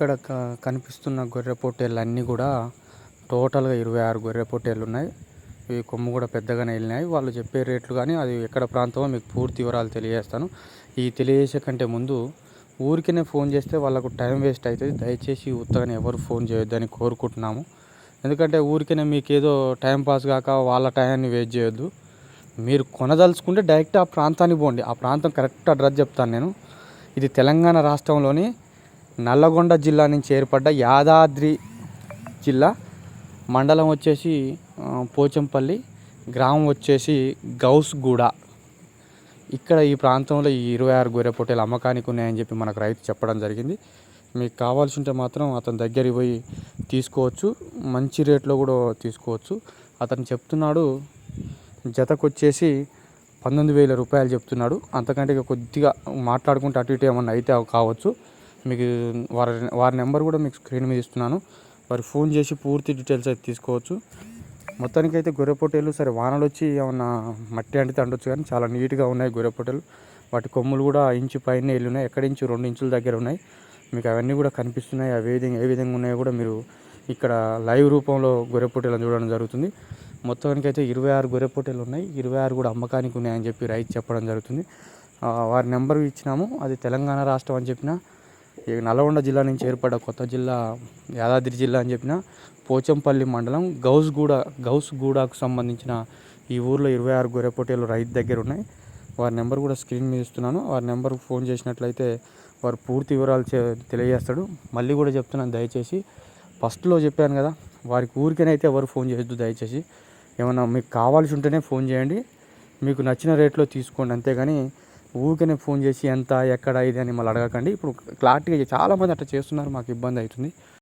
ఇక్కడ కనిపిస్తున్న గొర్రె పొట్టేళ్ళు అన్నీ కూడా టోటల్గా ఇరవై ఆరు గొర్రె పొట్టేళ్ళు ఉన్నాయి ఇవి కొమ్ము కూడా పెద్దగానే వెళ్ళినాయి. వాళ్ళు చెప్పే రేట్లు కానీ అది ఎక్కడ ప్రాంతమో మీకు పూర్తి వివరాలు తెలియజేస్తాను. ఈ తెలియజేసే కంటే ముందు ఊరికనే ఫోన్ చేస్తే వాళ్ళకు టైం వేస్ట్ అవుతుంది. దయచేసి ఉత్తగానే ఎవరు ఫోన్ చేయొద్దని కోరుకుంటున్నాము. ఎందుకంటే ఊరికనే మీకు ఏదో టైం పాస్ కాక వాళ్ళ టైంని వేస్ట్ చేయొద్దు. మీరు కొనదలుచుకుంటే డైరెక్ట్ ఆ ప్రాంతానికి పోండి. ఆ ప్రాంతం కరెక్ట్ అడ్రస్ చెప్తాను నేను. ఇది తెలంగాణ రాష్ట్రంలోని నల్లగొండ జిల్లా నుంచి ఏర్పడ్డ యాదాద్రి జిల్లా. మండలం వచ్చేసి పోచంపల్లి. గ్రామం వచ్చేసి గౌస్గూడ. ఇక్కడ ఈ ప్రాంతంలో ఈ ఇరవై ఆరు గొర్రె పొట్టేలు అమ్మకానికి ఉన్నాయని చెప్పి మనకు రైతు చెప్పడం జరిగింది. మీకు కావాల్సి ఉంటే మాత్రం అతని దగ్గరికి పోయి తీసుకోవచ్చు. మంచి రేట్లో కూడా తీసుకోవచ్చు. అతను చెప్తున్నాడు జతకు వచ్చేసి పంతొమ్మిది వేల రూపాయలు చెప్తున్నాడు. అంతకంటే ఇక కొద్దిగా మాట్లాడుకుంటే అటు ఇటు ఏమన్నా అయితే కావచ్చు. మీకు వారి వారి నెంబర్ కూడా మీకు స్క్రీన్ మీద ఇస్తున్నాను. వారికి ఫోన్ చేసి పూర్తి డీటెయిల్స్ అయితే తీసుకోవచ్చు. మొత్తానికి అయితే గొర్రె పొట్టేలు సరే వానలు వచ్చి ఏమన్నా మట్టి అంటే అండొచ్చు కానీ చాలా నీట్గా ఉన్నాయి గొర్రె పొట్టేలు. వాటి కొమ్ములు కూడా ఇంచు పైన వెళ్ళున్నాయి ఎక్కడి ఇంచు రెండు ఇంచుల దగ్గర ఉన్నాయి. మీకు అవన్నీ కూడా కనిపిస్తున్నాయి. అవి ఏ విధంగా ఏ విధంగా ఉన్నాయో కూడా మీరు ఇక్కడ లైవ్ రూపంలో గొర్రె పొట్టేలను చూడడం జరుగుతుంది. మొత్తానికి అయితే ఇరవై ఆరు గొర్రె పొట్టేలు ఉన్నాయి. ఇరవై ఆరు కూడా అమ్మకానికి ఉన్నాయని చెప్పి రైతు చెప్పడం జరుగుతుంది. వారి నెంబర్ ఇచ్చినాము. అది తెలంగాణ రాష్ట్రం అని చెప్పిన నల్గొండ జిల్లా నుంచి ఏర్పడ్డ కొత్త జిల్లా యాదాద్రి జిల్లా అని చెప్పిన పోచంపల్లి మండలం గౌస్గూడ గౌస్గూడకు సంబంధించిన ఈ ఊర్లో ఇరవై ఆరు గొర్రెపోటీలు రైతు దగ్గర ఉన్నాయి. వారి నెంబర్ కూడా స్క్రీన్ మీద ఇస్తున్నాను. వారి నెంబర్కి ఫోన్ చేసినట్లయితే వారు పూర్తి వివరాలు తెలియజేస్తాడు. మళ్ళీ కూడా చెప్తున్నాను దయచేసి. ఫస్ట్లో చెప్పాను కదా వారికి ఊరికైతే ఎవరు ఫోన్ చేయొద్దు దయచేసి. ఏమన్నా మీకు కావాల్సి ఉంటేనే ఫోన్ చేయండి. మీకు నచ్చిన రేట్లో తీసుకోండి అంతేగాని ఊరికనే ఫోన్ చేసి ఎంత ఎక్కడ ఇది అని మళ్ళీ అడగకండి. ఇప్పుడు క్లారిటీగా చాలామంది అట్లా చేస్తున్నారు మాకు ఇబ్బంది అవుతుంది.